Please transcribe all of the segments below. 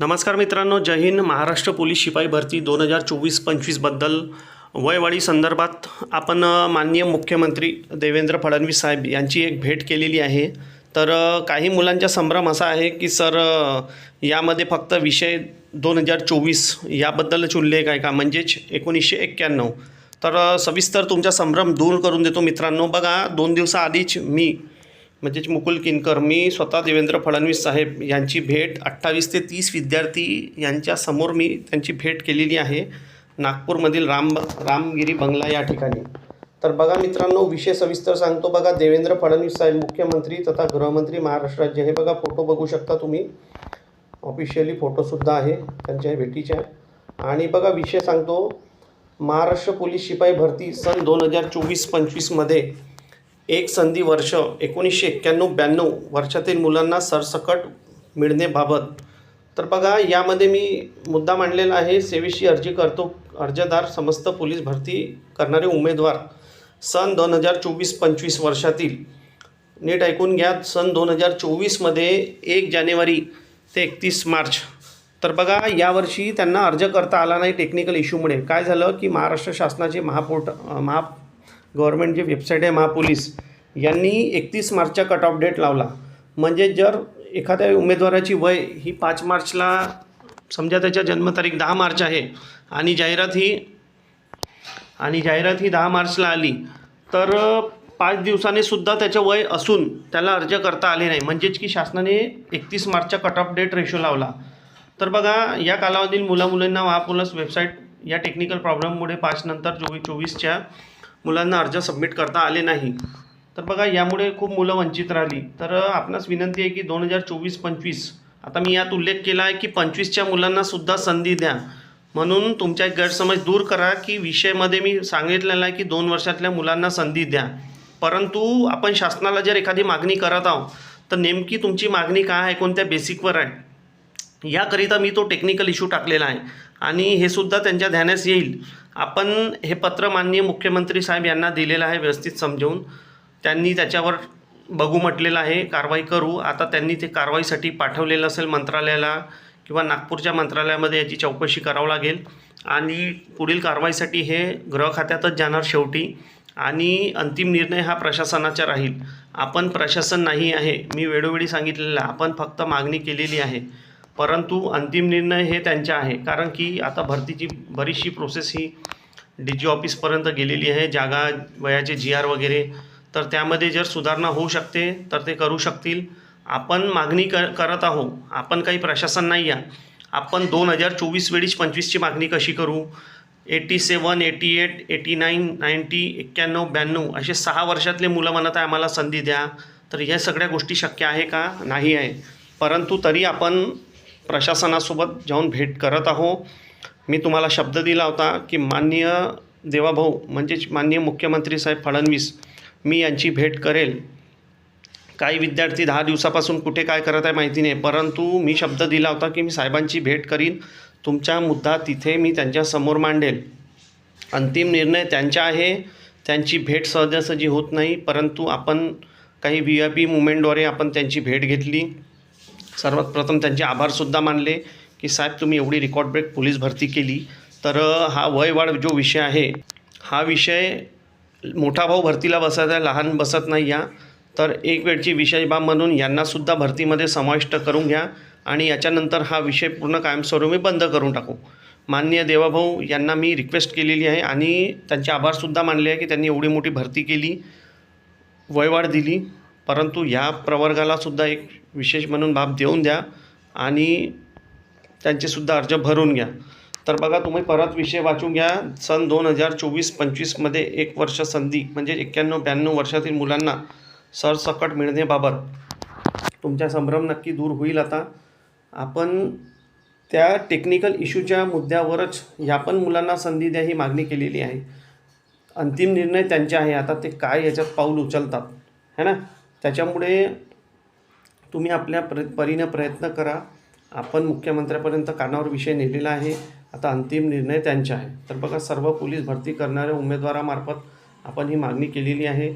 नमस्कार मित्रांनो जय हिंद. महाराष्ट्र पोलीस शिपाई भरती दोन हजार चोवीस पंचवीसबद्दल वयवाढी संदर्भात आपण माननीय मुख्यमंत्री देवेंद्र फडणवीस साहेब यांची एक भेट केलेली आहे. तर काही मुलांचा संभ्रम असा आहे की सर यामध्ये फक्त विषय दोन हजार चोवीस याबद्दलच उल्लेख आहे का? म्हणजेच एकोणीसशे एक्क्याण्णव. तर सविस्तर तुमचा संभ्रम दूर करून देतो मित्रांनो. बघा दोन दिवसाआधीच मी म्हणजेच मुकुल किनकर मी स्वतः देवेंद्र फडणवीस साहेब यांची भेट अठ्ठावीस ते तीस विद्यार्थी यांच्यासमोर मी त्यांची भेट केलेली आहे नागपूरमधील राम रामगिरी बंगला या ठिकाणी. तर बघा मित्रांनो विषय सविस्तर सांगतो. बघा देवेंद्र फडणवीस साहेब मुख्यमंत्री तथा गृहमंत्री महाराष्ट्र राज्य. हे बघा फोटो बघू शकता तुम्ही. ऑफिशियली फोटोसुद्धा आहे त्यांच्या भेटीच्या. आणि बघा विषय सांगतो. महाराष्ट्र पोलीस शिपाई भरती सन दोन हजार चोवीस पंचवीसमध्ये एक संधी वर्ष एकोणीसशे एक्क्याण्णव ब्याण्णव वर्षातील मुलांना सरसकट मिळणेबाबत तर बघा यामध्ये मी मुद्दा मांडलेला आहे. सेवेशी अर्जी करतो अर्जदार समस्त पोलीस भरती करणारे उमेदवार सन दोन हजार चोवीस पंचवीस वर्षातील. नीट ऐकून घ्या सन दोन हजार चोवीसमध्ये एक जानेवारी ते एकतीस मार्च. तर बघा यावर्षी त्यांना अर्ज करता आला नाही टेक्निकल इश्यूमुळे काय झालं की महाराष्ट्र शासनाचे महापोर्ट महा गव्हर्नमेंट वेबसाईट आहे महापोलीस यांनी एकतीस मार्चचा कट ऑफ डेट लावला. म्हणजे जर एखाद्या उमेदवाराची वय ही पाच मार्चला समजा त्याच्या जन्मतारीख दहा मार्च आहे आणि जाहिरात ही आणि जाहिरात ही दहा मार्चला आली तर पाच दिवसाने सुद्धा त्याचं वय असून त्याला अर्ज करता आले नाही. म्हणजेच की शासनाने एकतीस मार्चचा कट ऑफ डेट रेशो लावला. तर बघा या कालावधीत मुलामुलींना महापोलस वेबसाईट या टेक्निकल प्रॉब्लेममुळे पाच नंतर चोवीस चोवीसच्या मुलांना अर्ज सबमिट करता आले नाही. तर बघा यामुळे खूप मुलं वंचित राहिली. तर आपणास विनंती आहे की दोन हजार चोवीस पंचवीस आता मी यात उल्लेख केला आहे की पंचवीसच्या मुलांनासुद्धा संधी द्या. म्हणून तुमच्या गैरसमज दूर करा की विषयमध्ये मी सांगितलेलं आहे की दोन वर्षातल्या मुलांना संधी द्या. परंतु आपण शासनाला जर एखादी मागणी करत आहोत तर नेमकी तुमची मागणी काय आहे? कोणत्या बेसिकवर आहे? याकरिता मी तो टेक्निकल इश्यू टाकलेला आहे. आणि हे सुद्धा त्यांच्या ध्यानास येईल. आपण हे पत्र माननीय मुख्यमंत्री साहेब यांना दिलेलं आहे व्यवस्थित समजावून. त्यांनी त्याच्यावर बघू म्हटलेलं आहे कारवाई करू. आता त्यांनी ते कारवाईसाठी पाठवलेलं असेल मंत्रालयाला किंवा नागपूरच्या मंत्रालयामध्ये याची चौकशी करावं लागेल. आणि पुढील कारवाईसाठी हे गृह खात्यातच जाणार शेवटी. आणि अंतिम निर्णय हा प्रशासनाचा राहील. आपण प्रशासन नाही आहे. मी वेळोवेळी सांगितलेलं आहे. आपण फक्त मागणी केलेली आहे. परंतु अंतिम निर्णय हे त्यांचे आहे. कारण की आता भरतीची बरीचशी प्रोसेस ही डी जी ऑफिसपर्यंत गेलेली आहे. जागा वयाचे जी आर वगैरे. तर त्यामध्ये जर सुधारणा होऊ शकते तर ते करू शकतील. आपण मागणी कर करत आहो आपण काही प्रशासन नाही आहे. आपण दोन हजार चोवीस वेळीच पंचवीसची मागणी कशी करू? Eighty seven eighty eight eighty nine ninety एक्क्याण्णव ब्याण्णव असे सहा वर्षातले मुलं म्हणत आहे आम्हाला संधी द्या. तर ह्या सगळ्या गोष्टी शक्य आहे का? नाही आहे. परंतु तरी आपण प्रशासनासोबत जाऊन भेट करत आहो. मी तुम्हाला शब्द दिला होता की माननीय देवाभाऊ म्हणजेच माननीय मुख्यमंत्री साहेब फडणवीस मी यांची भेट करेल. काही विद्यार्थी दहा दिवसापासून कुठे काय करत आहे माहिती नाही परंतु मी शब्द दिला होता की मी साहेबांची भेट करीन. तुमचा मुद्दा तिथे मी त्यांच्यासमोर मांडेल. अंतिम निर्णय त्यांचा आहे. त्यांची भेट सहजासहजी होत नाही परंतु आपण काही व्ही आय पी मुवमेंटद्वारे आपण त्यांची भेट घेतली. सर्वात प्रथम त्यांचे आभारसुद्धा मानले की साहेब तुम्ही एवढी रेकॉर्ड ब्रेक पोलीस भरती केली. तर हा वयवाढ जो विषय आहे हा विषय मोठा भाऊ भरतीला बसत आहे लहान बसत नाही या. तर एक वेळची विषय बाब म्हणून यांनासुद्धा भरतीमध्ये समाविष्ट करून घ्या आणि याच्यानंतर हा विषय पूर्ण कायमस्वरूपी बंद करून टाकू. माननीय देवाभाऊ यांना मी रिक्वेस्ट केलेली आहे आणि त्यांचे आभारसुद्धा मानले आहे की त्यांनी एवढी मोठी भरती केली वयवाढ दिली. परंतु ह्या प्रवर्गालासुद्धा एक विशेष म्हणून बाब देऊन द्या आणि त्यांचेसुद्धा अर्ज भरून घ्या. तर बघा तुम्ही परत विषय वाचून घ्या. सन दोन हजार चोवीस पंचवीसमध्ये एक वर्ष संधी म्हणजे एक्क्याण्णव ब्याण्णव वर्षातील मुलांना सरसकट मिळण्याबाबत तुमचा संभ्रम नक्की दूर होईल आता. आपण त्या टेक्निकल इश्यूच्या मुद्द्यावरच ह्या पण मुलांना संधी द्या ही मागणी केलेली आहे. अंतिम निर्णय त्यांचे आहे. आता ते काय याच्यात पाऊल उचलतात? है ना? त्याच्यामुळे तुम्ही आपल्या प्र परीनं प्रयत्न करा. आपण मुख्यमंत्र्यापर्यंत कानावर विषय नेलेला आहे. आता अंतिम निर्णय त्यांचा आहे. तर बघा सर्व पोलीस भरती करणाऱ्या उमेदवारामार्फत आपण ही मागणी केलेली आहे.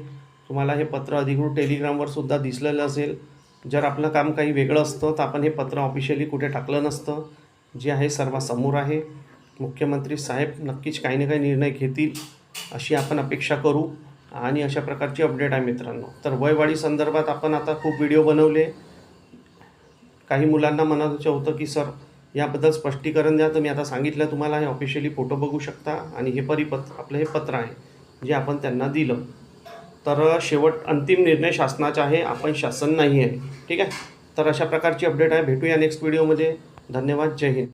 तुम्हाला हे पत्र अधिकृत टेलिग्रामवर सुद्धा दिसलेलं असेल. जर आपलं काम काही वेगळं असतं तर आपण हे पत्र ऑफिशियली कुठे टाकलं नसतं. जे आहे सर्वासमोर आहे. मुख्यमंत्री साहेब नक्कीच काही ना काही निर्णय घेतील अशी आपण अपेक्षा करू. आणि अशा प्रकारची अपडेट आहे मित्रांनो. तर वयवाढी संदर्भात आपण आता खूप व्हिडिओ बनवले. काही मुलांना म्हणायचं होतं की सर याबद्दल स्पष्टीकरण द्या. तर मी आता सांगितलं तुम्हाला हे ऑफिशियली फोटो बघू शकता. आणि हे परिपत्र आपलं हे पत्र आहे जे आपण त्यांना दिलं. तर शेवट अंतिम निर्णय शासनाचा आहे. आपण शासन नाही आहे. ठीक आहे? तर अशा प्रकारची अपडेट आहे. भेटूया नेक्स्ट व्हिडिओमध्ये धन्यवाद. जय हिंद.